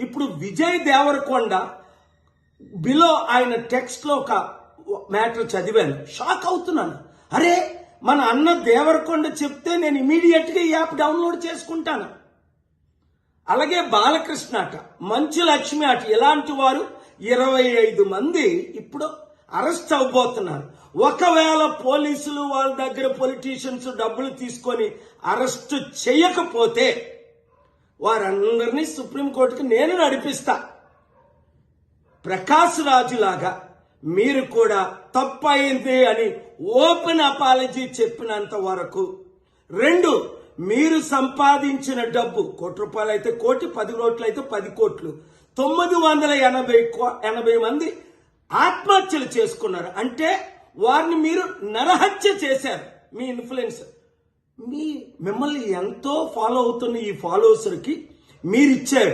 ఇప్పుడు విజయ్ దేవరకొండ బిలో ఆయన టెక్స్ట్లో ఒక మ్యాటర్ చదివాను. షాక్ అవుతున్నాను. అరే మన అన్న దేవరకొండ చెప్తే నేను ఇమీడియట్గా ఈ యాప్ డౌన్లోడ్ చేసుకుంటాను. అలాగే బాలకృష్ణ అట మంచు లక్ష్మి అట ఇలాంటి వారు ఇరవై ఐదు మంది ఇప్పుడు అరెస్ట్ అవ్వబోతున్నారు. ఒకవేళ పోలీసులు వాళ్ళ దగ్గర పొలిటీషియన్స్ డబ్బులు తీసుకొని అరెస్ట్ చేయకపోతే వారందరినీ సుప్రీంకోర్టుకి నేను నడిపిస్తా. ప్రకాష్ రాజు లాగా మీరు కూడా తప్పయింది అని ఓపెన్ అపాలజీ చెప్పినంత వరకు. రెండు మీరు సంపాదించిన డబ్బు కోటి రూపాయలు అయితే కోటి పది కోట్లు అయితే పది కోట్లు. తొమ్మిది వందల ఎనభై కో- ఎనభై మంది ఆత్మహత్యలు చేసుకున్నారు. అంటే వారిని మీరు నరహత్య చేశారు. మీ ఇన్ఫ్లుయెన్స్. మీ మిమ్మల్ని ఎంతో ఫాలో అవుతున్న ఈ ఫాలోవర్స్కి మీరిచ్చే